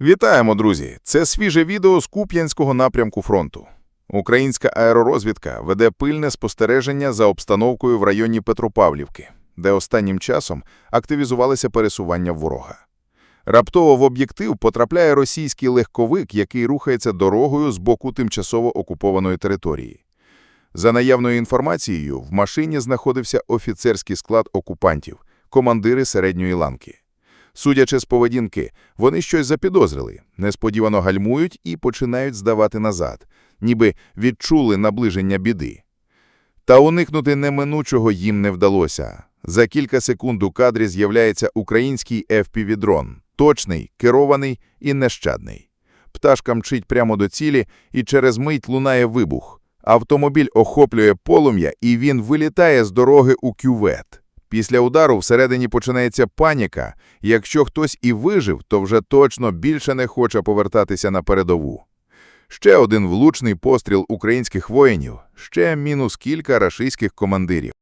Вітаємо, друзі! Це свіже відео з Куп'янського напрямку фронту. Українська аеророзвідка веде пильне спостереження за обстановкою в районі Петропавлівки, де останнім часом активізувалися пересування ворога. Раптово в об'єктив потрапляє російський легковик, який рухається дорогою з боку тимчасово окупованої території. За наявною інформацією, в машині знаходився офіцерський склад окупантів, командири середньої ланки. Судячи з поведінки, вони щось запідозрили, несподівано гальмують і починають здавати назад, ніби відчули наближення біди. Та уникнути неминучого їм не вдалося. За кілька секунд у кадрі з'являється український FPV-дрон. Точний, керований і нещадний. Пташка мчить прямо до цілі, і через мить лунає вибух. Автомобіль охоплює полум'я, і він вилітає з дороги у кювет. Після удару всередині починається паніка. Якщо хтось і вижив, то вже точно більше не хоче повертатися на передову. Ще один влучний постріл українських воїнів, ще мінус кілька рашистських командирів.